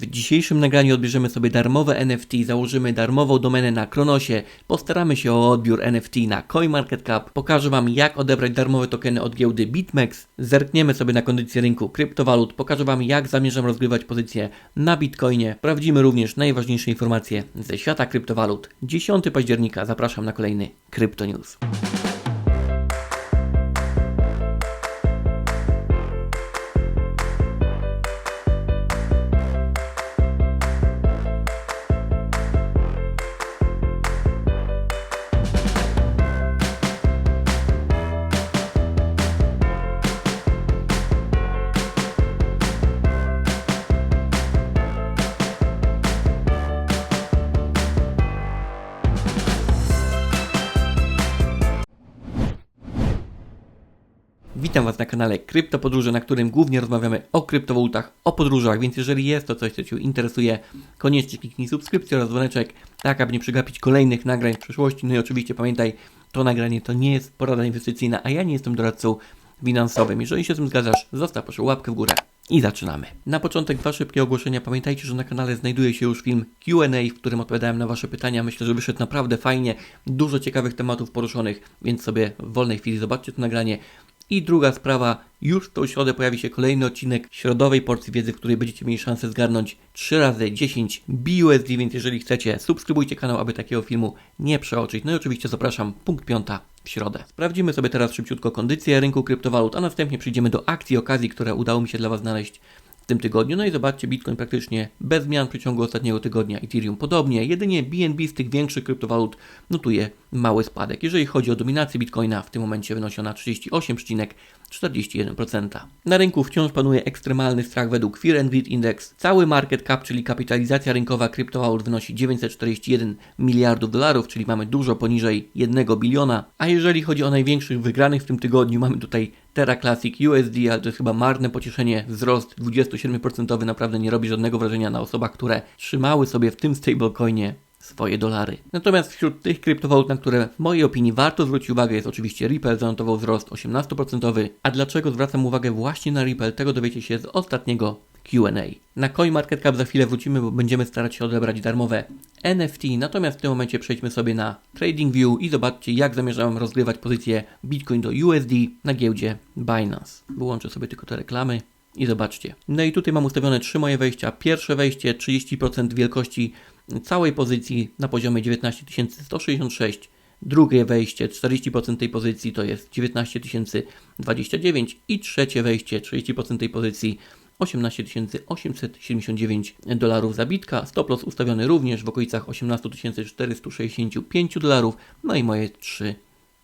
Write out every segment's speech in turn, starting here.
W dzisiejszym nagraniu odbierzemy sobie darmowe NFT, założymy darmową domenę na Kronosie, postaramy się o odbiór NFT na CoinMarketCap, pokażę Wam jak odebrać darmowe tokeny od giełdy BitMEX, zerkniemy sobie na kondycję rynku kryptowalut, pokażę Wam jak zamierzam rozgrywać pozycje na Bitcoinie, sprawdzimy również najważniejsze informacje ze świata kryptowalut. 10 października zapraszam na kolejny Crypto News. Witam Was na kanale Krypto Podróże, na którym głównie rozmawiamy o kryptowalutach, o podróżach, więc jeżeli jest to coś, co Cię interesuje, koniecznie kliknij subskrypcję oraz dzwoneczek, tak aby nie przegapić kolejnych nagrań w przyszłości. No i oczywiście pamiętaj, to nagranie to nie jest porada inwestycyjna, a ja nie jestem doradcą finansowym. Jeżeli się z tym zgadzasz, zostaw proszę łapkę w górę. I zaczynamy. Na początek dwa szybkie ogłoszenia. Pamiętajcie, że na kanale znajduje się już film Q&A, w którym odpowiadałem na Wasze pytania. Myślę, że wyszedł naprawdę fajnie. Dużo ciekawych tematów poruszonych, więc sobie w wolnej chwili zobaczcie to nagranie. I druga sprawa, już w tą środę pojawi się kolejny odcinek środowej porcji wiedzy, w której będziecie mieli szansę zgarnąć 3 razy 10 BUSD, więc jeżeli chcecie, subskrybujcie kanał, aby takiego filmu nie przeoczyć. No i oczywiście zapraszam, punkt piąta w środę. Sprawdzimy sobie teraz szybciutko kondycję rynku kryptowalut, a następnie przejdziemy do akcji okazji, które udało mi się dla Was znaleźć tym tygodniu. No i zobaczcie, Bitcoin praktycznie bez zmian w przeciągu ostatniego tygodnia, Ethereum podobnie. Jedynie BNB z tych większych kryptowalut notuje mały spadek. Jeżeli chodzi o dominację Bitcoina, w tym momencie wynosi ona 38,41%. Na rynku wciąż panuje ekstremalny strach według Fear and Greed Index. Cały market cap, czyli kapitalizacja rynkowa kryptowalut wynosi 941 miliardów dolarów, czyli mamy dużo poniżej 1 biliona. A jeżeli chodzi o największych wygranych w tym tygodniu, mamy tutaj Terra Classic USD, ale to jest chyba marne pocieszenie. Wzrost 27% naprawdę nie robi żadnego wrażenia na osobach, które trzymały sobie w tym stablecoinie swoje dolary. Natomiast wśród tych kryptowalut, na które w mojej opinii warto zwrócić uwagę, jest oczywiście Ripple, zanotował wzrost 18%. A dlaczego zwracam uwagę właśnie na Ripple, tego dowiecie się z ostatniego Q&A. Na CoinMarketCap za chwilę wrócimy, bo będziemy starać się odebrać darmowe NFT. Natomiast w tym momencie przejdźmy sobie na TradingView i zobaczcie, jak zamierzam rozgrywać pozycję Bitcoin do USD na giełdzie Binance. Wyłączę sobie tylko te reklamy. I zobaczcie. No i tutaj mam ustawione trzy moje wejścia. Pierwsze wejście 30% wielkości całej pozycji na poziomie 19 166. Drugie wejście 40% tej pozycji to jest 19 029 i trzecie wejście 30% tej pozycji 18 879 dolarów zabitka. Stop loss ustawiony również w okolicach 18 465 dolarów. No i moje trzy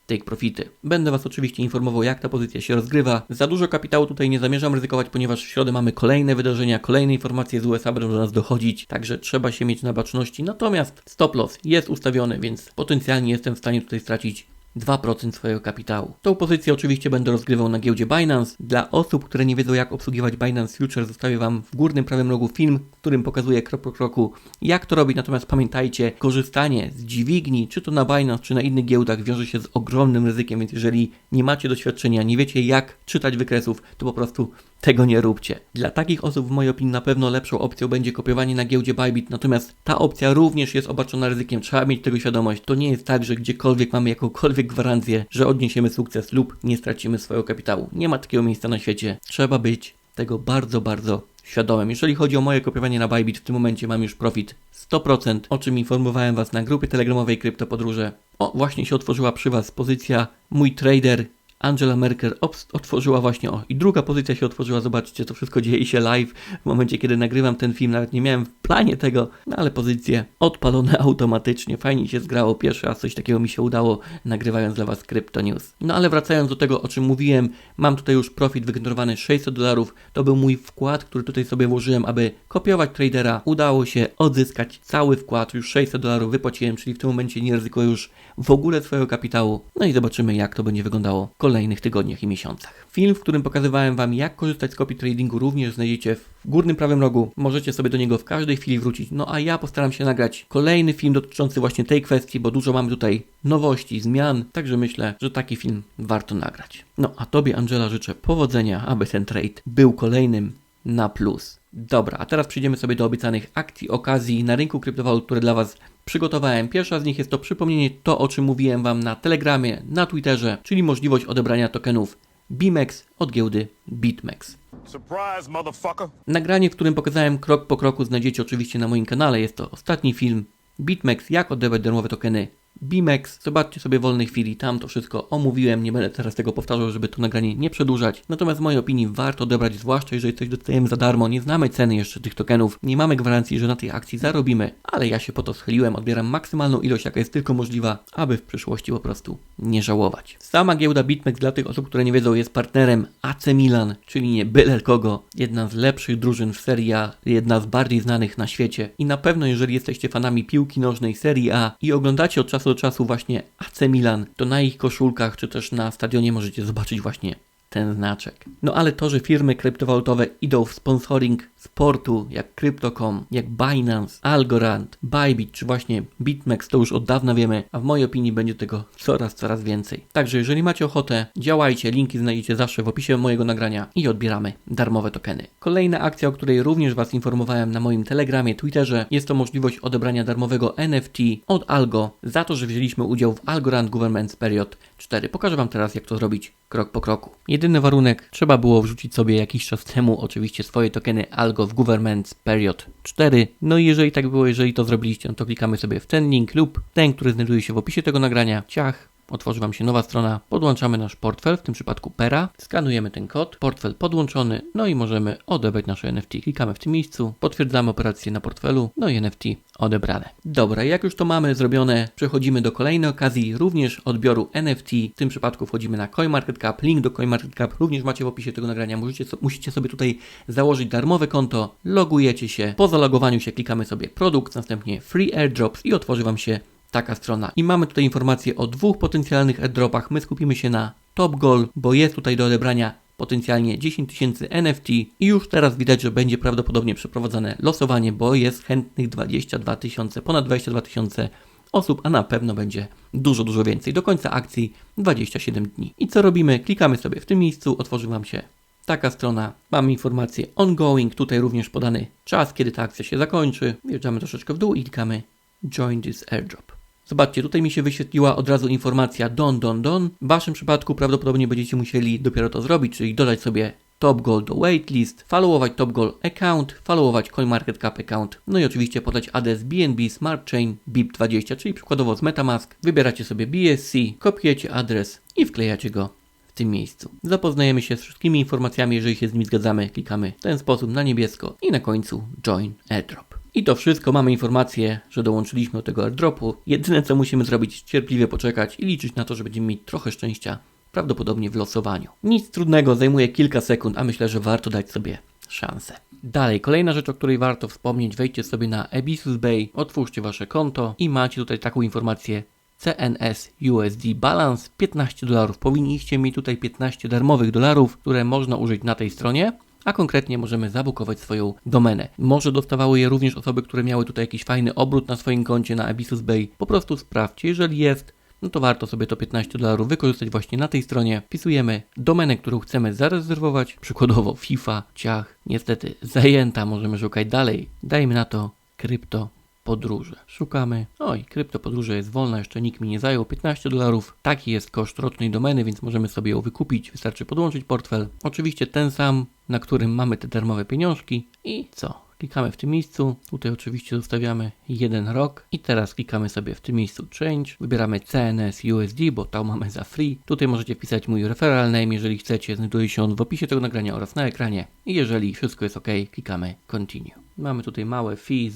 take profity. Będę Was oczywiście informował, jak ta pozycja się rozgrywa. Za dużo kapitału tutaj nie zamierzam ryzykować, ponieważ w środę mamy kolejne wydarzenia, kolejne informacje z USA będą do nas dochodzić, także trzeba się mieć na baczności. Natomiast stop loss jest ustawiony, więc potencjalnie jestem w stanie tutaj stracić 2% swojego kapitału. Tą pozycję oczywiście będę rozgrywał na giełdzie Binance. Dla osób, które nie wiedzą jak obsługiwać Binance Future, zostawię Wam w górnym prawym rogu film, w którym pokazuję krok po kroku jak to robić. Natomiast pamiętajcie, korzystanie z dźwigni, czy to na Binance, czy na innych giełdach wiąże się z ogromnym ryzykiem, więc jeżeli nie macie doświadczenia, nie wiecie jak czytać wykresów, to po prostu tego nie róbcie. Dla takich osób w mojej opinii na pewno lepszą opcją będzie kopiowanie na giełdzie Bybit, natomiast ta opcja również jest obarczona ryzykiem, trzeba mieć tego świadomość. To nie jest tak, że gdziekolwiek mamy jakąkolwiek gwarancję, że odniesiemy sukces lub nie stracimy swojego kapitału. Nie ma takiego miejsca na świecie. Trzeba być tego bardzo, bardzo świadomym. Jeżeli chodzi o moje kopiowanie na Bybit, w tym momencie mam już profit 100%, o czym informowałem Was na grupie telegramowej Kryptopodróże. O, właśnie się otworzyła przy Was pozycja mój trader Angela Merkel otworzyła właśnie, o i druga pozycja się otworzyła, zobaczcie, to wszystko dzieje się live w momencie, kiedy nagrywam ten film, nawet nie miałem w planie tego, no ale pozycje odpalone automatycznie, fajnie się zgrało, pierwszy raz coś takiego mi się udało, nagrywając dla Was Crypto News. No ale wracając do tego, o czym mówiłem, mam tutaj już profit wygenerowany 600 dolarów, to był mój wkład, który tutaj sobie włożyłem, aby kopiować tradera, udało się odzyskać cały wkład, już 600 dolarów wypłaciłem, czyli w tym momencie nie ryzykuję już w ogóle swojego kapitału, no i zobaczymy jak to będzie wyglądało kolejnych tygodniach i miesiącach. Film, w którym pokazywałem Wam, jak korzystać z copy tradingu, również znajdziecie w górnym prawym rogu. Możecie sobie do niego w każdej chwili wrócić. No a ja postaram się nagrać kolejny film dotyczący właśnie tej kwestii, bo dużo mamy tutaj nowości, zmian, także myślę, że taki film warto nagrać. No a Tobie, Angela, życzę powodzenia, aby ten trade był kolejnym na plus. Dobra, a teraz przejdziemy sobie do obiecanych akcji, okazji na rynku kryptowalut, które dla Was przygotowałem. Pierwsza z nich jest to przypomnienie to, o czym mówiłem Wam na Telegramie, na Twitterze, czyli możliwość odebrania tokenów BIMEX od giełdy BitMEX. Surprise, motherfucker. Nagranie, w którym pokazałem krok po kroku, znajdziecie oczywiście na moim kanale. Jest to ostatni film BitMEX, jak odebrać darmowe tokeny BIMEX. Zobaczcie sobie w wolnej chwili, tam to wszystko omówiłem. Nie będę teraz tego powtarzał, żeby to nagranie nie przedłużać. Natomiast w mojej opinii warto odebrać, zwłaszcza jeżeli coś dostajemy za darmo. Nie znamy ceny jeszcze tych tokenów, nie mamy gwarancji, że na tej akcji zarobimy, ale ja się po to schyliłem, odbieram maksymalną ilość, jaka jest tylko możliwa, aby w przyszłości po prostu nie żałować. Sama giełda BitMEX dla tych osób, które nie wiedzą, jest partnerem AC Milan, czyli nie byle kogo. Jedna z lepszych drużyn w Serie A, jedna z bardziej znanych na świecie. I na pewno, jeżeli jesteście fanami piłki nożnej Serie A i oglądacie od czasu do czasu właśnie AC Milan, to na ich koszulkach czy też na stadionie możecie zobaczyć właśnie ten znaczek. No ale to, że firmy kryptowalutowe idą w sponsoring sportu, jak Crypto.com, jak Binance, Algorand, Bybit czy właśnie BitMEX, to już od dawna wiemy, a w mojej opinii będzie tego coraz, coraz więcej. Także jeżeli macie ochotę, działajcie, linki znajdziecie zawsze w opisie mojego nagrania i odbieramy darmowe tokeny. Kolejna akcja, o której również Was informowałem na moim Telegramie, Twitterze, jest to możliwość odebrania darmowego NFT od Algo za to, że wzięliśmy udział w Algorand Government Period 4. Pokażę Wam teraz, jak to zrobić krok po kroku. Jedyny warunek, trzeba było wrzucić sobie jakiś czas temu oczywiście swoje tokeny Algo w Government Period 4. No i jeżeli tak było, jeżeli to zrobiliście, no to klikamy sobie w ten link lub ten, który znajduje się w opisie tego nagrania. Ciach, otworzy Wam się nowa strona, podłączamy nasz portfel, w tym przypadku Pera, skanujemy ten kod, portfel podłączony, no i możemy odebrać nasze NFT. Klikamy w tym miejscu, potwierdzamy operację na portfelu, no i NFT odebrane. Dobra, jak już to mamy zrobione, przechodzimy do kolejnej okazji, również odbioru NFT. W tym przypadku wchodzimy na CoinMarketCap, link do CoinMarketCap również macie w opisie tego nagrania. Musicie, musicie sobie tutaj założyć darmowe konto, logujecie się, po zalogowaniu się klikamy sobie produkt, następnie free airdrops i otworzy Wam się taka strona. I mamy tutaj informacje o dwóch potencjalnych airdropach. My skupimy się na Top Goal, bo jest tutaj do odebrania potencjalnie 10 tysięcy NFT i już teraz widać, że będzie prawdopodobnie przeprowadzone losowanie, bo jest chętnych 22 tysiące, ponad 22 tysiące osób, a na pewno będzie dużo, dużo więcej. Do końca akcji 27 dni. I co robimy? Klikamy sobie w tym miejscu, otworzy Wam się taka strona. Mamy informację ongoing, tutaj również podany czas, kiedy ta akcja się zakończy. Wjeżdżamy troszeczkę w dół i klikamy join this airdrop. Zobaczcie, tutaj mi się wyświetliła od razu informacja don, don, don. W Waszym przypadku prawdopodobnie będziecie musieli dopiero to zrobić, czyli dodać sobie Top Goal do waitlist, followować Top Goal account, followować CoinMarketCap account, no i oczywiście podać adres BNB Smart Chain BIP20, czyli przykładowo z Metamask. Wybieracie sobie BSC, kopiujecie adres i wklejacie go w tym miejscu. Zapoznajemy się z wszystkimi informacjami, jeżeli się z nimi zgadzamy, klikamy w ten sposób na niebiesko i na końcu Join Airdrop. I to wszystko, mamy informację, że dołączyliśmy do tego airdropu. Jedyne co musimy zrobić, cierpliwie poczekać i liczyć na to, że będziemy mieć trochę szczęścia, prawdopodobnie w losowaniu. Nic trudnego, zajmuje kilka sekund, a myślę, że warto dać sobie szansę. Dalej, kolejna rzecz, o której warto wspomnieć, wejdźcie sobie na Abyssus Bay, otwórzcie wasze konto i macie tutaj taką informację CNS USD Balance 15 dolarów. Powinniście mieć tutaj 15 darmowych dolarów, które można użyć na tej stronie a konkretnie możemy zabukować swoją domenę. Może dostawały je również osoby, które miały tutaj jakiś fajny obrót na swoim koncie na Abyssus Bay. Po prostu sprawdźcie, jeżeli jest, no to warto sobie to 15 dolarów wykorzystać właśnie na tej stronie. Wpisujemy domenę, którą chcemy zarezerwować, przykładowo FIFA, ciach, niestety zajęta, możemy szukać dalej. Dajmy na to krypto podróże. Szukamy. Oj, kryptopodróże jest wolna, jeszcze nikt mi nie zajął. 15 dolarów. Taki jest koszt rocznej domeny, więc możemy sobie ją wykupić. Wystarczy podłączyć portfel. Oczywiście ten sam, na którym mamy te darmowe pieniążki. I co? Klikamy w tym miejscu, tutaj oczywiście zostawiamy jeden rok i teraz klikamy sobie w tym miejscu Change, wybieramy CNS USD, bo tam mamy za free. Tutaj możecie wpisać mój referral name, jeżeli chcecie, znajduje się on w opisie tego nagrania oraz na ekranie. I jeżeli wszystko jest ok, klikamy Continue. Mamy tutaj małe fee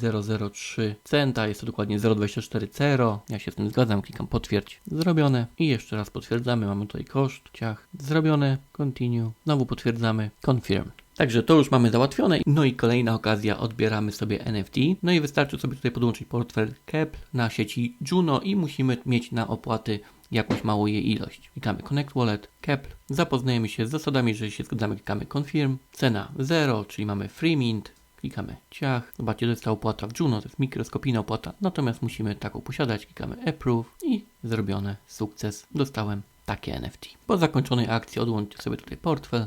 003 centa, jest to dokładnie 0,24 Ja się z tym zgadzam, klikam potwierdź, zrobione i jeszcze raz potwierdzamy, mamy tutaj koszt, ciach, zrobione, continue, znowu potwierdzamy, confirm. Także to już mamy załatwione. No i kolejna okazja, odbieramy sobie NFT. No i wystarczy sobie tutaj podłączyć portfel Kepl na sieci Juno i musimy mieć na opłaty jakąś małą jej ilość. Klikamy Connect Wallet, Kepl, zapoznajemy się z zasadami, jeżeli się zgadzamy, klikamy Confirm, cena 0, czyli mamy Free Mint, klikamy ciach, zobaczcie, to jest ta opłata w Juno, to jest mikroskopijna opłata, natomiast musimy taką posiadać, klikamy Approve i zrobione, sukces, dostałem takie NFT. Po zakończonej akcji odłączcie sobie tutaj portfel,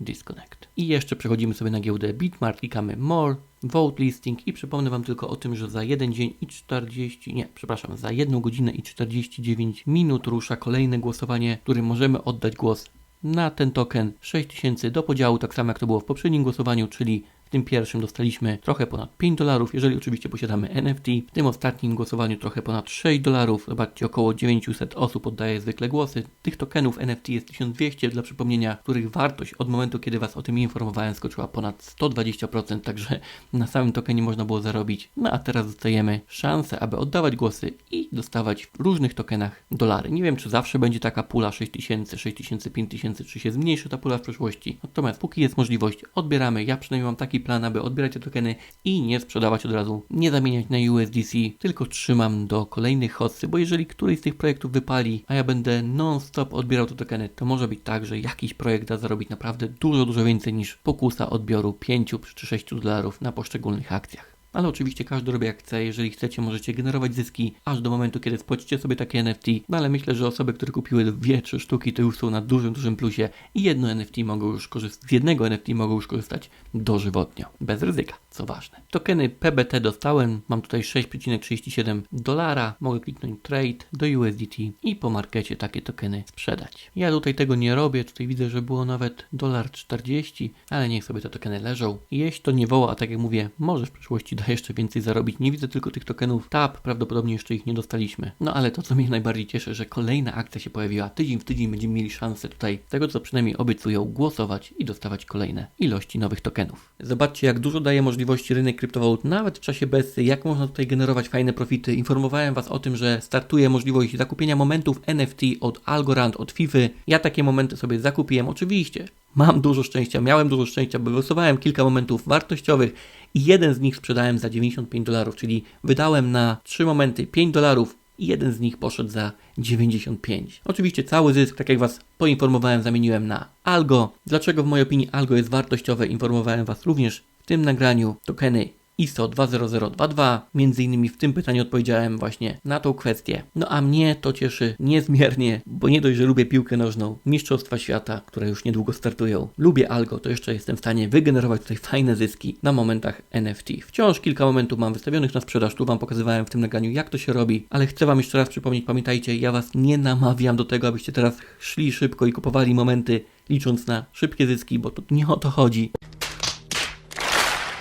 disconnect. I jeszcze przechodzimy sobie na giełdę Bitmart, klikamy More, Vote Listing. I przypomnę Wam tylko o tym, że za jeden dzień i 40, nie, przepraszam, za jedną godzinę i 49 minut rusza kolejne głosowanie, w którym możemy oddać głos na ten token 6000 do podziału, tak samo jak to było w poprzednim głosowaniu, czyli w tym pierwszym dostaliśmy trochę ponad 5 dolarów, jeżeli oczywiście posiadamy NFT. W tym ostatnim głosowaniu trochę ponad 6 dolarów. Zobaczcie, około 900 osób oddaje zwykle głosy. Tych tokenów NFT jest 1200 dla przypomnienia, których wartość od momentu, kiedy Was o tym informowałem, skoczyła ponad 120%, także na samym tokenie można było zarobić. No a teraz dostajemy szansę, aby oddawać głosy i dostawać w różnych tokenach dolary. Nie wiem, czy zawsze będzie taka pula 6000, 6000, 5000, czy się zmniejszy ta pula w przyszłości. Natomiast póki jest możliwość, odbieramy. Ja przynajmniej mam taki plan, aby odbierać te tokeny i nie sprzedawać od razu, nie zamieniać na USDC, tylko trzymam do kolejnych hotsy, bo jeżeli któryś z tych projektów wypali, a ja będę non-stop odbierał te tokeny, to może być tak, że jakiś projekt da zarobić naprawdę dużo, dużo więcej niż pokusa odbioru 5 czy 6 dolarów na poszczególnych akcjach. Ale oczywiście każdy robi jak chce. Jeżeli chcecie, możecie generować zyski aż do momentu, kiedy spłacicie sobie takie NFT. No ale myślę, że osoby, które kupiły dwie, trzy sztuki, to już są na dużym, dużym plusie i jedno NFT mogą już korzystać, z jednego NFT mogą już korzystać dożywotnio, bez ryzyka, co ważne. Tokeny PBT dostałem, mam tutaj 6,37 dolara, mogę kliknąć trade do USDT i po markecie takie tokeny sprzedać. Ja tutaj tego nie robię, tutaj widzę, że było nawet dolar 40, ale niech sobie te tokeny leżą. Jeśli to nie woła, a tak jak mówię, może w przyszłości da jeszcze więcej zarobić. Nie widzę tylko tych tokenów TAP, prawdopodobnie jeszcze ich nie dostaliśmy. No ale to, co mnie najbardziej cieszy, że kolejna akcja się pojawiła. Tydzień w tydzień będziemy mieli szansę tutaj, tego co przynajmniej obiecują, głosować i dostawać kolejne ilości nowych tokenów. Zobaczcie, jak dużo daje możliwości rynek kryptowalut, nawet w czasie BSC, jak można tutaj generować fajne profity. Informowałem Was o tym, że startuje możliwość zakupienia momentów NFT od Algorand, od FIFA. Ja takie momenty sobie zakupiłem, oczywiście. Mam dużo szczęścia, miałem dużo szczęścia, bo wylosowałem kilka momentów wartościowych i jeden z nich sprzedałem za 95 dolarów, czyli wydałem na trzy momenty 5 dolarów i jeden z nich poszedł za 95. Oczywiście cały zysk, tak jak Was poinformowałem, zamieniłem na Algo. Dlaczego w mojej opinii Algo jest wartościowe, informowałem Was również w tym nagraniu. Tokeny ISO 20022. Między innymi w tym pytaniu odpowiedziałem właśnie na tą kwestię. No a mnie to cieszy niezmiernie, bo nie dość, że lubię piłkę nożną, Mistrzostwa Świata, które już niedługo startują, lubię algo, to jeszcze jestem w stanie wygenerować tutaj fajne zyski na momentach NFT. Wciąż kilka momentów mam wystawionych na sprzedaż, tu Wam pokazywałem w tym nagraniu jak to się robi, ale chcę Wam jeszcze raz przypomnieć, pamiętajcie, ja Was nie namawiam do tego, abyście teraz szli szybko i kupowali momenty licząc na szybkie zyski, bo to nie o to chodzi.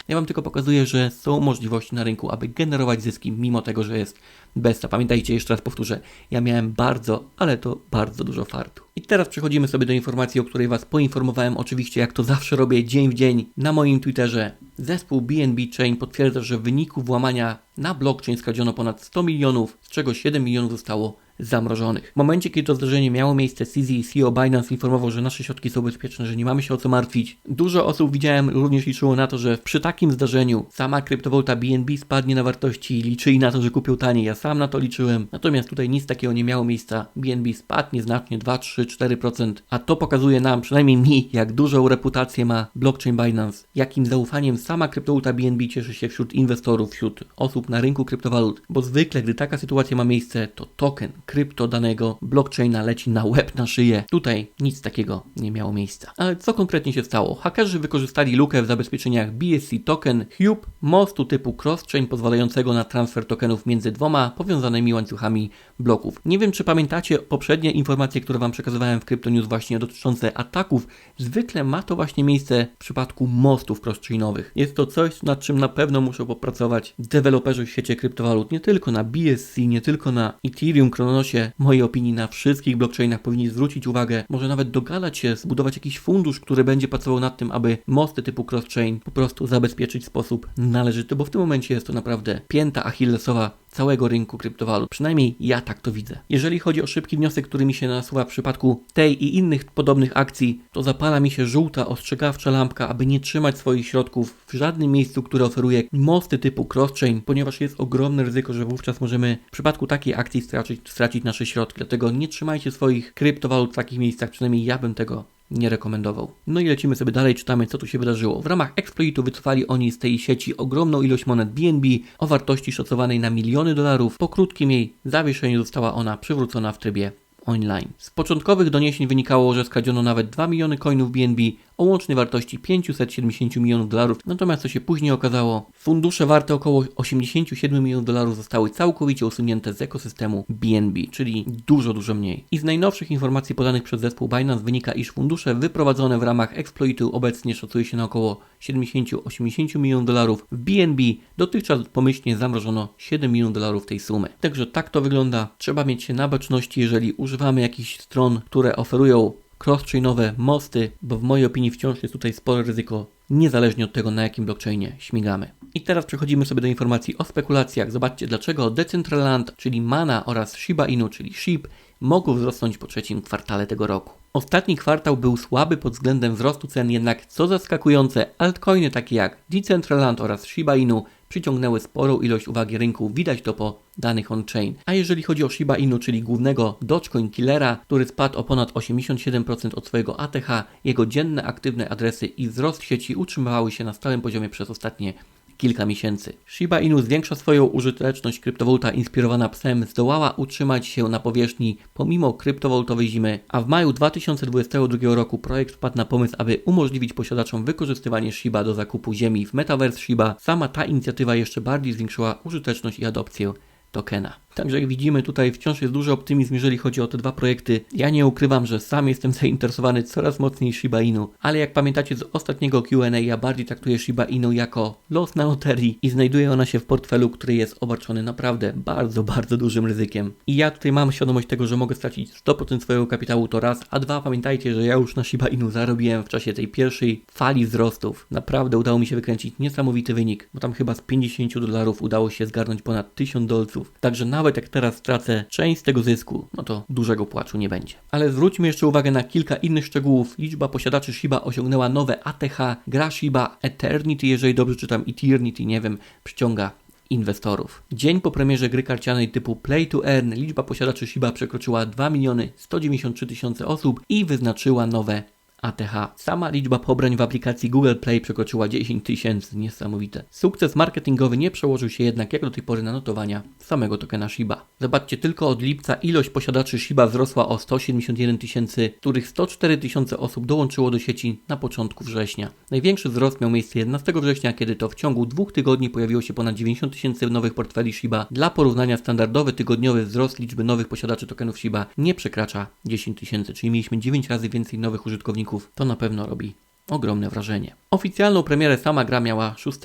Ja Wam tylko pokazuję, że są możliwości na rynku, aby generować zyski, mimo tego, że jest besta. Pamiętajcie, jeszcze raz powtórzę, ja miałem bardzo, ale to bardzo dużo fartu. I teraz przechodzimy sobie do informacji, o której Was poinformowałem, oczywiście jak to zawsze robię dzień w dzień na moim Twitterze. Zespół BNB Chain potwierdza, że w wyniku włamania na blockchain skradziono ponad 100 milionów, z czego 7 milionów zostało zamrożonych. W momencie, kiedy to zdarzenie miało miejsce, CZ i CEO Binance informował, że nasze środki są bezpieczne, że nie mamy się o co martwić. Dużo osób widziałem również liczyło na to, że przy takim zdarzeniu sama kryptowaluta BNB spadnie na wartości i liczyli na to, że kupią taniej. Ja sam na to liczyłem. Natomiast tutaj nic takiego nie miało miejsca. BNB spadł nieznacznie 2, 3, 4%, a to pokazuje nam, przynajmniej mi, jak dużą reputację ma blockchain Binance, jakim zaufaniem sama kryptowaluta BNB cieszy się wśród inwestorów, wśród osób na rynku kryptowalut, bo zwykle, gdy taka sytuacja ma miejsce, to token krypto danego blockchaina leci na łeb, na szyję. Tutaj nic takiego nie miało miejsca. Ale co konkretnie się stało? Hakerzy wykorzystali lukę w zabezpieczeniach BSC Token Hube, mostu typu cross-chain pozwalającego na transfer tokenów między dwoma powiązanymi łańcuchami bloków. Nie wiem, czy pamiętacie poprzednie informacje, które Wam przekazywałem w Crypto News właśnie dotyczące ataków. Zwykle ma to właśnie miejsce w przypadku mostów cross-chainowych. Jest to coś, nad czym na pewno muszą popracować deweloperzy w świecie kryptowalut. Nie tylko na BSC, nie tylko na Ethereum, Kronosie. W mojej opinii na wszystkich blockchainach powinni zwrócić uwagę, może nawet dogadać się, zbudować jakiś fundusz, który będzie pracował nad tym, aby mosty typu cross-chain po prostu zabezpieczyć w sposób należyty, bo w tym momencie jest to naprawdę pięta achillesowa całego rynku kryptowalut. Przynajmniej ja tak to widzę. Jeżeli chodzi o szybki wniosek, który mi się nasuwa w przypadku tej i innych podobnych akcji, to zapala mi się żółta, ostrzegawcza lampka, aby nie trzymać swoich środków w żadnym miejscu, które oferuje mosty typu cross-chain, ponieważ jest ogromne ryzyko, że wówczas możemy w przypadku takiej akcji stracić, stracić nasze środki. Dlatego nie trzymajcie swoich kryptowalut w takich miejscach, przynajmniej ja bym tego nie rekomendował. No i lecimy sobie dalej, czytamy co tu się wydarzyło. W ramach exploitu wycofali oni z tej sieci ogromną ilość monet BNB o wartości szacowanej na miliony dolarów. Po krótkim jej zawieszeniu została ona przywrócona w trybie online. Z początkowych doniesień wynikało, że skradziono nawet 2 miliony coinów BNB o łącznej wartości 570 milionów dolarów. Natomiast co się później okazało, fundusze warte około 87 milionów dolarów zostały całkowicie usunięte z ekosystemu BNB, czyli dużo, dużo mniej. I z najnowszych informacji podanych przez zespół Binance wynika, iż fundusze wyprowadzone w ramach exploitu obecnie szacuje się na około 70-80 milionów dolarów. W BNB dotychczas pomyślnie zamrożono 7 milionów dolarów tej sumy. Także tak to wygląda. Trzeba mieć się na baczności, jeżeli używamy jakichś stron, które oferują cross-chainowe mosty, bo w mojej opinii wciąż jest tutaj spore ryzyko, niezależnie od tego, na jakim blockchainie śmigamy. I teraz przechodzimy sobie do informacji o spekulacjach. Zobaczcie, dlaczego Decentraland, czyli Mana oraz Shiba Inu, czyli SHIB, mogą wzrosnąć po trzecim kwartale tego roku. Ostatni kwartał był słaby pod względem wzrostu cen, jednak co zaskakujące, altcoiny takie jak Decentraland oraz Shiba Inu przyciągnęły sporą ilość uwagi rynku, widać to po danych on-chain. A jeżeli chodzi o Shiba Inu, czyli głównego Dogecoin killera, który spadł o ponad 87% od swojego ATH, jego dzienne aktywne adresy i wzrost sieci utrzymywały się na stałym poziomie przez ostatnie kilka miesięcy. Shiba Inu zwiększa swoją użyteczność. Kryptowaluta inspirowana psem zdołała utrzymać się na powierzchni pomimo kryptowalutowej zimy, a w maju 2022 roku projekt wpadł na pomysł, aby umożliwić posiadaczom wykorzystywanie Shiba do zakupu ziemi w Metaverse Shiba. Sama ta inicjatywa jeszcze bardziej zwiększyła użyteczność i adopcję tokena. Także jak widzimy tutaj wciąż jest duży optymizm, jeżeli chodzi o te dwa projekty. Ja nie ukrywam, że sam jestem zainteresowany coraz mocniej Shiba Inu, ale jak pamiętacie z ostatniego Q&A, ja bardziej traktuję Shiba Inu jako los na loterii i znajduje ona się w portfelu, który jest obarczony naprawdę bardzo, bardzo dużym ryzykiem. I ja tutaj mam świadomość tego, że mogę stracić 100% swojego kapitału to raz, a dwa pamiętajcie, że ja już na Shiba Inu zarobiłem w czasie tej pierwszej fali wzrostów. Naprawdę udało mi się wykręcić niesamowity wynik, bo tam chyba z 50 dolarów udało się zgarnąć ponad 1000 dolców. Także nawet jak teraz stracę część z tego zysku, no to dużego płaczu nie będzie. Ale zwróćmy jeszcze uwagę na kilka innych szczegółów. Liczba posiadaczy Shiba osiągnęła nowe ATH. Gra Shiba Eternity, jeżeli dobrze czytam, Eternity, nie wiem, przyciąga inwestorów. Dzień po premierze gry karcianej typu Play to Earn liczba posiadaczy Shiba przekroczyła 2 miliony 193 tysiące osób i wyznaczyła nowe ATH. Sama liczba pobrań w aplikacji Google Play przekroczyła 10 tysięcy, niesamowite. Sukces marketingowy nie przełożył się jednak jak do tej pory na notowania samego tokena Shiba. Zobaczcie, tylko od lipca ilość posiadaczy Shiba wzrosła o 171 tysięcy, których 104 tysiące osób dołączyło do sieci na początku września. Największy wzrost miał miejsce 11 września, kiedy to w ciągu dwóch tygodni pojawiło się ponad 90 tysięcy nowych portfeli Shiba. Dla porównania standardowy tygodniowy wzrost liczby nowych posiadaczy tokenów Shiba nie przekracza 10 tysięcy, czyli mieliśmy 9 razy więcej nowych użytkowników to na pewno robi ogromne wrażenie. Oficjalną premierę sama gra miała 6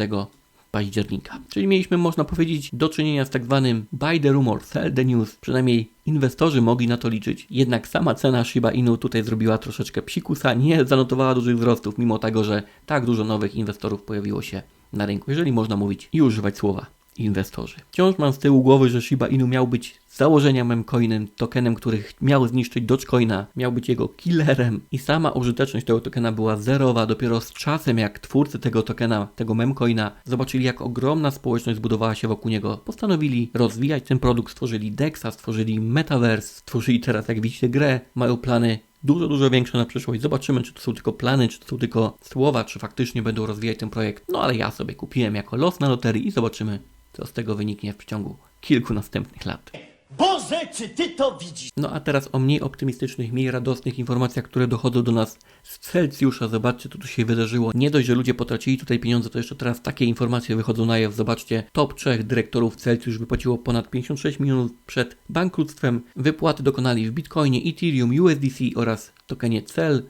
października. Czyli mieliśmy, można powiedzieć, do czynienia z tak zwanym buy the rumor, sell the news. Przynajmniej inwestorzy mogli na to liczyć. Jednak sama cena Shiba Inu tutaj zrobiła troszeczkę psikusa, nie zanotowała dużych wzrostów, mimo tego, że tak dużo nowych inwestorów pojawiło się na rynku, jeżeli można mówić i używać słowa inwestorzy. Wciąż mam z tyłu głowy, że Shiba Inu miał być z założenia memcoinem, tokenem, który miał zniszczyć Dogecoina, miał być jego killerem i sama użyteczność tego tokena była zerowa. Dopiero z czasem, jak twórcy tego tokena, tego memcoina, zobaczyli jak ogromna społeczność zbudowała się wokół niego, postanowili rozwijać ten produkt, stworzyli Dexa, stworzyli Metaverse, stworzyli teraz, jak widzicie, grę, mają plany dużo, dużo większe na przyszłość. Zobaczymy, czy to są tylko plany, czy to są tylko słowa, czy faktycznie będą rozwijać ten projekt. No ale ja sobie kupiłem jako los na loterii i zobaczymy, co z tego wyniknie w przeciągu kilku następnych lat. Boże, czy ty to widzisz? No a teraz o mniej optymistycznych, mniej radosnych informacjach, które dochodzą do nas z Celsjusza. Zobaczcie, co tu się wydarzyło. Nie dość, że ludzie potracili tutaj pieniądze, to jeszcze teraz takie informacje wychodzą na jaw. Zobaczcie, top 3 dyrektorów Celsjusz wypłaciło ponad 56 milionów przed bankructwem. Wypłaty dokonali w Bitcoinie, Ethereum, USDC oraz tokenie Cel.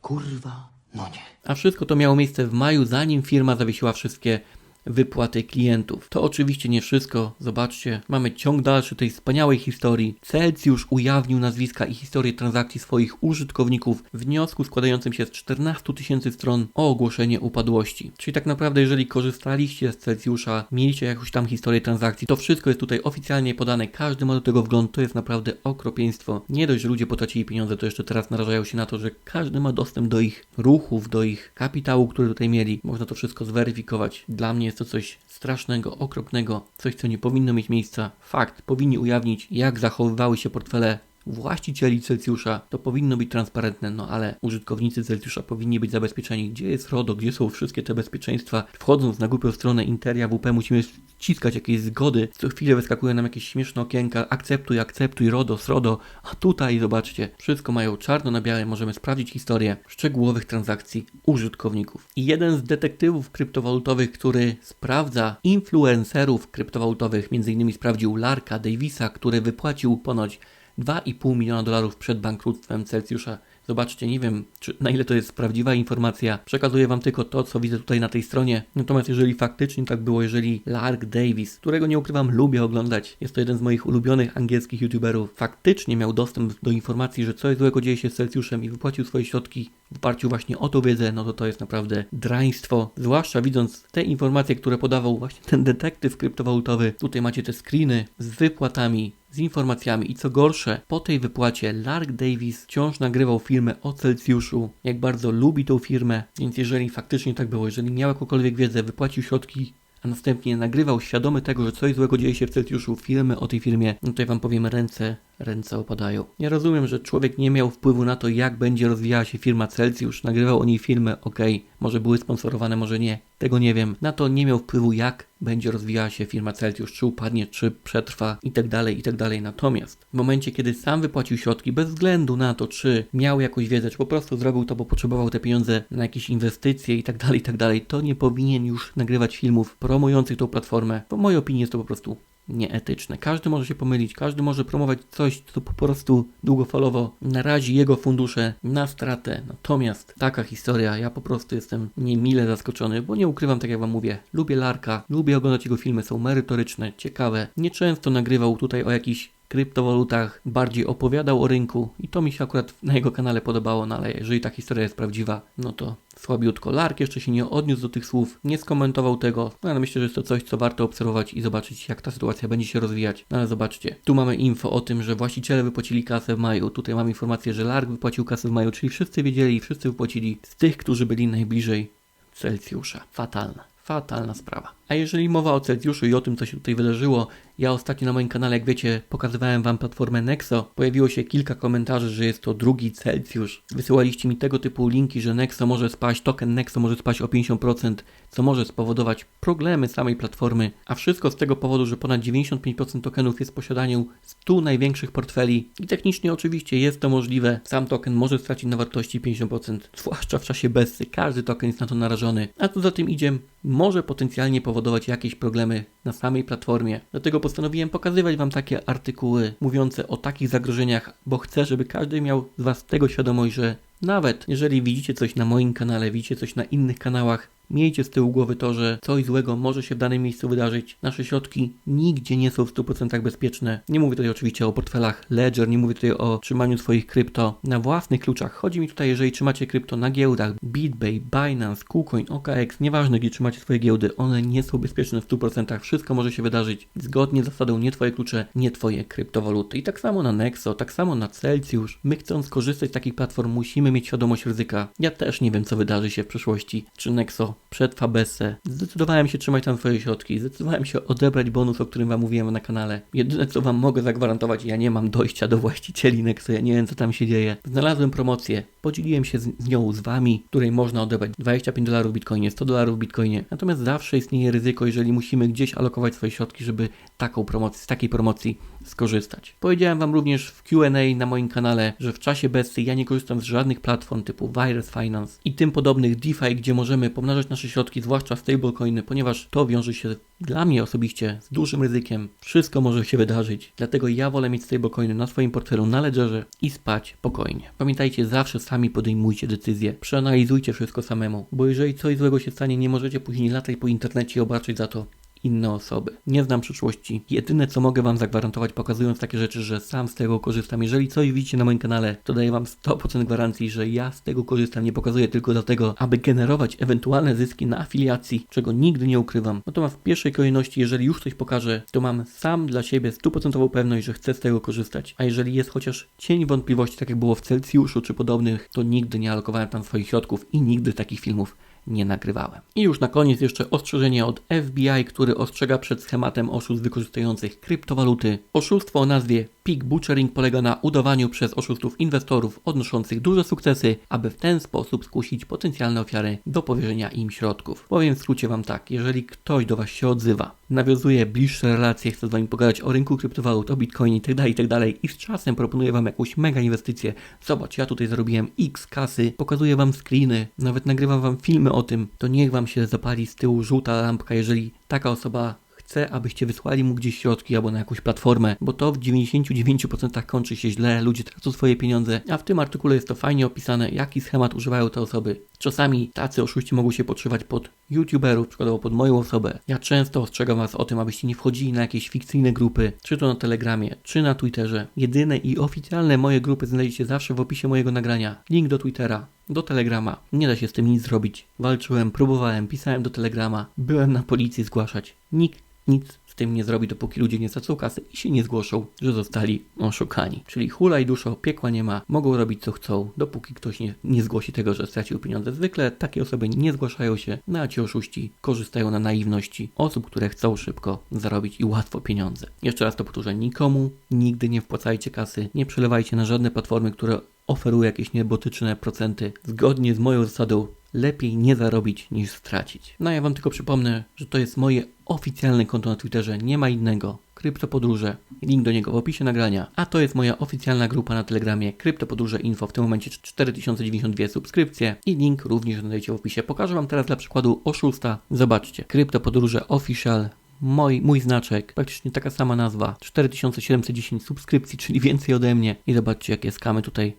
Kurwa, no nie. A wszystko to miało miejsce w maju, zanim firma zawiesiła wszystkie wypłaty klientów. To oczywiście nie wszystko. Zobaczcie, mamy ciąg dalszy tej wspaniałej historii. Celsius ujawnił nazwiska i historię transakcji swoich użytkowników w wniosku składającym się z 14 tysięcy stron o ogłoszenie upadłości. Czyli tak naprawdę, jeżeli korzystaliście z Celsiusza, mieliście jakąś tam historię transakcji, to wszystko jest tutaj oficjalnie podane. Każdy ma do tego wgląd. To jest naprawdę okropieństwo. Nie dość, że ludzie potracili pieniądze, to jeszcze teraz narażają się na to, że każdy ma dostęp do ich ruchów, do ich kapitału, który tutaj mieli. Można to wszystko zweryfikować. Dla mnie jest to coś strasznego, okropnego, coś, co nie powinno mieć miejsca. Fakt, powinni ujawnić, jak zachowywały się portfele właścicieli Celsjusza, to powinno być transparentne, no ale użytkownicy Celsjusza powinni być zabezpieczeni. Gdzie jest RODO, gdzie są wszystkie te bezpieczeństwa? Wchodząc na głupią stronę Interia WP musimy wciskać jakieś zgody. Co chwilę wyskakuje nam jakieś śmieszne okienka. Akceptuj, akceptuj, RODO, SRODO. A tutaj zobaczcie, wszystko mają czarno na białe. Możemy sprawdzić historię szczegółowych transakcji użytkowników. I jeden z detektywów kryptowalutowych, który sprawdza influencerów kryptowalutowych, innymi sprawdził Larka Davisa, który wypłacił ponoć 2,5 miliona dolarów przed bankructwem Celsjusza. Zobaczcie, nie wiem czy, na ile to jest prawdziwa informacja. Przekazuję Wam tylko to, co widzę tutaj na tej stronie. Natomiast jeżeli faktycznie tak było, jeżeli Lark Davis, którego nie ukrywam, lubię oglądać, jest to jeden z moich ulubionych angielskich youtuberów, faktycznie miał dostęp do informacji, że coś złego dzieje się z Celsjuszem i wypłacił swoje środki w oparciu właśnie o tą wiedzę, no to to jest naprawdę draństwo. Zwłaszcza widząc te informacje, które podawał właśnie ten detektyw kryptowalutowy. Tutaj macie te screeny z wypłatami, z informacjami i co gorsze, po tej wypłacie Lark Davis wciąż nagrywał filmę o Celsjuszu, jak bardzo lubi tą firmę, więc jeżeli faktycznie tak było, jeżeli miał jakąkolwiek wiedzę, wypłacił środki, a następnie nagrywał świadomy tego, że coś złego dzieje się w Celsjuszu, filmy o tej firmie, no ja wam powiem, ręce, ręce opadają. Ja rozumiem, że człowiek nie miał wpływu na to, jak będzie rozwijała się firma Celsjusz, nagrywał o niej filmy, okej, może były sponsorowane, może nie, tego nie wiem. Na to nie miał wpływu, jak będzie rozwijała się firma Celsius, czy upadnie, czy przetrwa i tak dalej, i tak. Natomiast w momencie, kiedy sam wypłacił środki, bez względu na to, czy miał jakąś wiedzę, czy po prostu zrobił to, bo potrzebował te pieniądze na jakieś inwestycje i tak dalej, i dalej, to nie powinien już nagrywać filmów promujących tą platformę. Bo w mojej opinii jest to po prostu nieetyczne. Każdy może się pomylić, każdy może promować coś, co po prostu długofalowo narazi jego fundusze na stratę. Natomiast taka historia, ja po prostu jestem niemile zaskoczony, bo nie ukrywam, tak jak wam mówię, lubię Larka, lubię oglądać jego filmy, są merytoryczne, ciekawe. Nieczęsto nagrywał tutaj o jakichś kryptowalutach, bardziej opowiadał o rynku i to mi się akurat na jego kanale podobało, no ale jeżeli ta historia jest prawdziwa, no to słabiutko. Lark jeszcze się nie odniósł do tych słów, nie skomentował tego, no ale myślę, że jest to coś, co warto obserwować i zobaczyć, jak ta sytuacja będzie się rozwijać. No ale zobaczcie, tu mamy info o tym, że właściciele wypłacili kasę w maju, tutaj mamy informację, że Lark wypłacił kasę w maju, czyli wszyscy wiedzieli i wszyscy wypłacili z tych, którzy byli najbliżej Celsjusza. Fatalna. Fatalna sprawa. A jeżeli mowa o Celsjuszu i o tym, co się tutaj wydarzyło, ja ostatnio na moim kanale, jak wiecie, pokazywałem wam platformę Nexo. Pojawiło się kilka komentarzy, że jest to drugi Celsjusz. Wysyłaliście mi tego typu linki, że Nexo może spaść, token Nexo może spaść o 50%, co może spowodować problemy samej platformy, a wszystko z tego powodu, że ponad 95% tokenów jest w posiadaniu 100 największych portfeli i technicznie oczywiście jest to możliwe. Sam token może stracić na wartości 50%, zwłaszcza w czasie Bessy. Każdy token jest na to narażony, a co za tym idzie, może potencjalnie powodować jakieś problemy na samej platformie. Dlatego postanowiłem pokazywać Wam takie artykuły mówiące o takich zagrożeniach, bo chcę, żeby każdy miał z Was tego świadomość, że nawet jeżeli widzicie coś na moim kanale, widzicie coś na innych kanałach, Miejcie z tyłu głowy to, że coś złego może się w danym miejscu wydarzyć. Nasze środki nigdzie nie są w 100% bezpieczne. Nie mówię tutaj oczywiście o portfelach Ledger, nie mówię tutaj o trzymaniu swoich krypto na własnych kluczach. Chodzi mi tutaj, jeżeli trzymacie krypto na giełdach BitBay, Binance, KuCoin, OKX, nieważne gdzie trzymacie swoje giełdy, one nie są bezpieczne w 100%. Wszystko może się wydarzyć zgodnie z zasadą nie twoje klucze, nie twoje kryptowaluty. I tak samo na Nexo, tak samo na Celsius. My chcąc korzystać z takich platform musimy mieć świadomość ryzyka. Ja też nie wiem co wydarzy się w przyszłości. Czy Nexo przetrwa Bessę. Zdecydowałem się trzymać tam swoje środki. Zdecydowałem się odebrać bonus, o którym Wam mówiłem na kanale. Jedyne co Wam mogę zagwarantować, ja nie mam dojścia do właścicieli Nexo, ja nie wiem co tam się dzieje. Znalazłem promocję, podzieliłem się z, z nią z Wami, której można odebrać 25 dolarów w Bitcoinie, 100 dolarów w Bitcoinie. Natomiast zawsze istnieje ryzyko, jeżeli musimy gdzieś alokować swoje środki, żeby taką promocję, z takiej promocji skorzystać. Powiedziałem Wam również w QA na moim kanale, że w czasie Bessy ja nie korzystam z żadnych platform typu Virus Finance i tym podobnych DeFi, gdzie możemy pomnażać nasze środki, zwłaszcza stablecoiny, ponieważ to wiąże się dla mnie osobiście z dużym ryzykiem. Wszystko może się wydarzyć. Dlatego ja wolę mieć stablecoiny na swoim portfelu na ledgerze i spać spokojnie. Pamiętajcie, zawsze sami podejmujcie decyzje. Przeanalizujcie wszystko samemu, bo jeżeli coś złego się stanie, nie możecie później latać po internecie i obarczyć za to inne osoby. Nie znam przyszłości. Jedyne co mogę Wam zagwarantować, pokazując takie rzeczy, że sam z tego korzystam. Jeżeli coś widzicie na moim kanale, to daję Wam 100% gwarancji, że ja z tego korzystam. Nie pokazuję tylko dlatego, aby generować ewentualne zyski na afiliacji, czego nigdy nie ukrywam. Natomiast w pierwszej kolejności, jeżeli już coś pokażę, to mam sam dla siebie 100% pewność, że chcę z tego korzystać. A jeżeli jest chociaż cień wątpliwości, tak jak było w Celsjuszu czy podobnych, to nigdy nie alokowałem tam swoich środków i nigdy takich filmów nie nagrywałem. I już na koniec jeszcze ostrzeżenie od FBI, który ostrzega przed schematem oszustw wykorzystujących kryptowaluty. Oszustwo o nazwie Peak Butchering polega na udawaniu przez oszustów inwestorów odnoszących duże sukcesy, aby w ten sposób skusić potencjalne ofiary do powierzenia im środków. Powiem w skrócie Wam tak, jeżeli ktoś do Was się odzywa, nawiązuje bliższe relacje, chce z Wami pogadać o rynku kryptowalut, o bitcoinie itd., itd. i z czasem proponuje Wam jakąś mega inwestycję, zobacz, ja tutaj zarobiłem x kasy, pokazuję Wam screeny, nawet nagrywam Wam filmy o tym, to niech Wam się zapali z tyłu żółta lampka, jeżeli taka osoba chce, abyście wysłali mu gdzieś środki albo na jakąś platformę, bo to w 99% kończy się źle, ludzie tracą swoje pieniądze, a w tym artykule jest to fajnie opisane, jaki schemat używają te osoby. Czasami tacy oszuści mogą się podszywać pod youtuberów, przykładowo pod moją osobę. Ja często ostrzegam Was o tym, abyście nie wchodzili na jakieś fikcyjne grupy, czy to na Telegramie, czy na Twitterze. Jedyne i oficjalne moje grupy znajdziecie zawsze w opisie mojego nagrania. Link do Twittera, do Telegrama. Nie da się z tym nic zrobić. Walczyłem, próbowałem, pisałem do Telegrama, byłem na policji zgłaszać. Nikt nic z tym nie zrobi, dopóki ludzie nie stracą kasy i się nie zgłoszą, że zostali oszukani. Czyli hulaj duszo, piekła nie ma, mogą robić co chcą, dopóki ktoś nie, nie zgłosi tego, że stracił pieniądze. Zwykle takie osoby nie zgłaszają się, no a ci oszuści korzystają na naiwności osób, które chcą szybko zarobić i łatwo pieniądze. Jeszcze raz to powtórzę, nikomu nigdy nie wpłacajcie kasy, nie przelewajcie na żadne platformy, które oferują jakieś niebotyczne procenty. Zgodnie z moją zasadą lepiej nie zarobić niż stracić. No ja wam tylko przypomnę, że to jest moje oficjalne konto na Twitterze, nie ma innego. Kryptopodróże, link do niego w opisie nagrania, a to jest moja oficjalna grupa na Telegramie. Kryptopodróże Info, w tym momencie 4092 subskrypcje i link również znajdziecie w opisie. Pokażę wam teraz dla przykładu oszusta. Zobaczcie, Kryptopodróże Official, Mój, mój znaczek, praktycznie taka sama nazwa, 4710 subskrypcji, czyli więcej ode mnie. I zobaczcie jakie skamy tutaj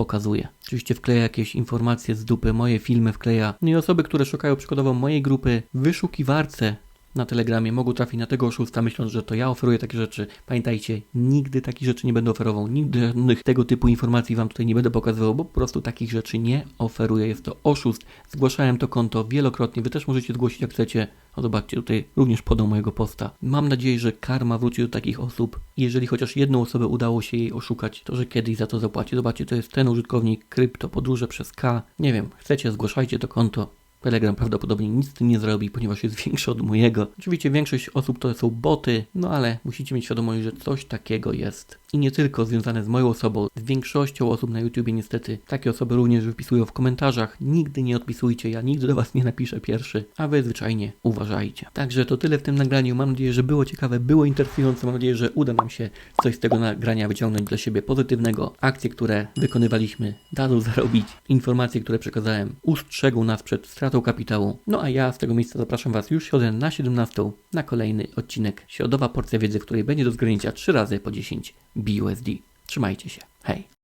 pokazuje. Oczywiście wkleja jakieś informacje z dupy, moje filmy wkleja. No i osoby, które szukają przykładowo mojej grupy wyszukiwarce na Telegramie mogą trafić na tego oszusta, myśląc, że to ja oferuję takie rzeczy. Pamiętajcie, nigdy takich rzeczy nie będę oferował, nigdy żadnych tego typu informacji Wam tutaj nie będę pokazywał, bo po prostu takich rzeczy nie oferuję. Jest to oszust. Zgłaszałem to konto wielokrotnie, Wy też możecie zgłosić jak chcecie. O, zobaczcie, tutaj również podał mojego posta. Mam nadzieję, że karma wróci do takich osób. Jeżeli chociaż jedną osobę udało się jej oszukać, to że kiedyś za to zapłaci. Zobaczcie, to jest ten użytkownik krypto podróże przez K. Nie wiem, chcecie, zgłaszajcie to konto. Telegram prawdopodobnie nic z tym nie zrobi, ponieważ jest większy od mojego. Oczywiście większość osób to są boty, no ale musicie mieć świadomość, że coś takiego jest. I nie tylko związane z moją osobą, z większością osób na YouTubie niestety. Takie osoby również wypisują w komentarzach. Nigdy nie odpisujcie, ja nigdy do Was nie napiszę pierwszy, a Wy zwyczajnie uważajcie. Także to tyle w tym nagraniu. Mam nadzieję, że było ciekawe, było interesujące. Mam nadzieję, że uda nam się coś z tego nagrania wyciągnąć dla siebie pozytywnego. Akcje, które wykonywaliśmy, dadzą zarobić. Informacje, które przekazałem, ustrzegą nas przed stratą kapitału. No a ja z tego miejsca zapraszam Was już środę na 17 na kolejny odcinek. Środowa porcja wiedzy, w której będzie do zgranięcia 3 razy po 10 BUSD. Trzymajcie się. Hej!